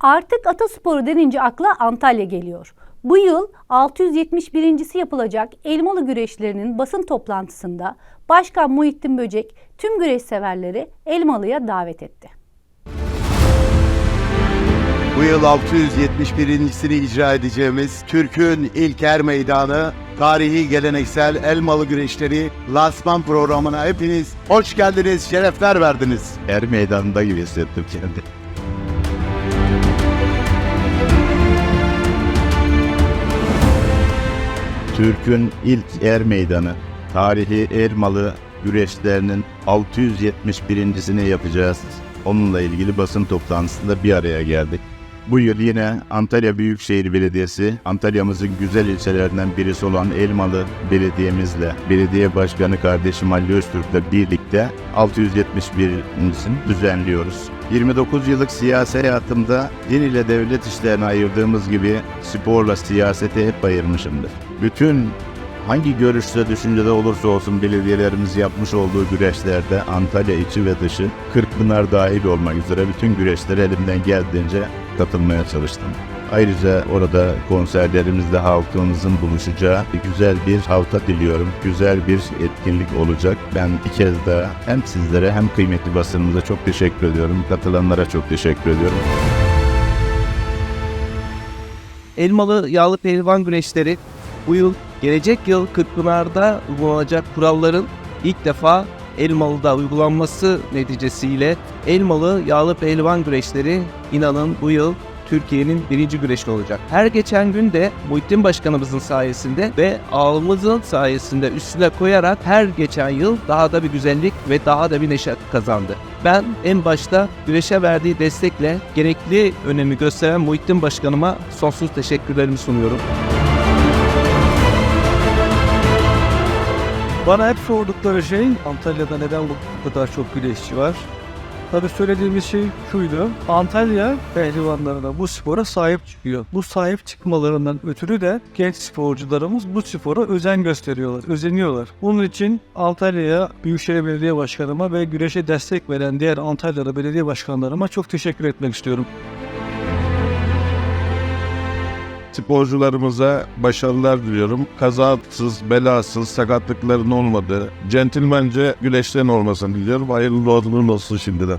Artık atasporu denince akla Antalya geliyor. Bu yıl 671.si yapılacak Elmalı güreşlerinin basın toplantısında Başkan Muhittin Böcek tüm güreş severleri Elmalı'ya davet etti. Bu yıl 671.sini icra edeceğimiz Türk'ün ilk er meydanı, tarihi geleneksel Elmalı güreşleri lansman programına hepiniz hoş geldiniz, şerefler verdiniz. er meydanında gibi hissettim kendimi. Türk'ün ilk er meydanı, tarihi Ermalı güreşlerinin 671.sini yapacağız. Onunla ilgili basın toplantısında bir araya geldik. Bu yıl yine Antalya Büyükşehir Belediyesi, Antalya'mızın güzel ilçelerinden birisi olan Elmalı Belediye'mizle, belediye başkanı kardeşim Ali Öztürk'le birlikte 671.sini düzenliyoruz. 29 yıllık siyasi hayatımda din ile devlet işlerine ayırdığımız gibi sporla siyasete hep ayırmışımdır. Bütün hangi görüşte düşüncede olursa olsun belediyelerimiz yapmış olduğu güreşlerde Antalya içi ve dışı Kırkpınar dahil olmak üzere bütün güreşlere elimden geldiğince katılmaya çalıştım. Ayrıca orada konserlerimizde halkımızın buluşacağı güzel bir hafta diliyorum. Güzel bir etkinlik olacak. Ben bir kez daha hem sizlere hem kıymetli basınımıza çok teşekkür ediyorum. Katılanlara çok teşekkür ediyorum. Elmalı yağlı pehlivan güreşleri bu yıl gelecek yıl Kırkpınar'da uygulanacak kuralların ilk defa Elmalı'da uygulanması neticesiyle Elmalı yağlı pehlivan güreşleri inanın bu yıl Türkiye'nin birinci güreşi olacak. Her geçen gün de Muhittin Başkanımızın sayesinde ve ağımızın sayesinde üstüne koyarak her geçen yıl daha da bir güzellik ve daha da bir neşe kazandı. Ben en başta güreşe verdiği destekle gerekli önemi gösteren Muhittin Başkanıma sonsuz teşekkürlerimi sunuyorum. Bana hep sordukları şey Antalya'da neden bu kadar çok güreşçi var? Tabii söylediğimiz şey şuydu. Antalya pehlivanlarına bu spora sahip çıkıyor. Bu sahip çıkmalarından ötürü de genç sporcularımız bu spora özen gösteriyorlar, özeniyorlar. Bunun için Antalya'ya Büyükşehir Belediye Başkanıma ve güreşe destek veren diğer Antalya'da belediye başkanlarıma çok teşekkür etmek istiyorum. Sporcularımıza başarılar diliyorum. Kazasız, belasız, sakatlıkların olmadığı, centilmence güreşlerin olmasını diliyorum. Hayırlı olsun şimdiden.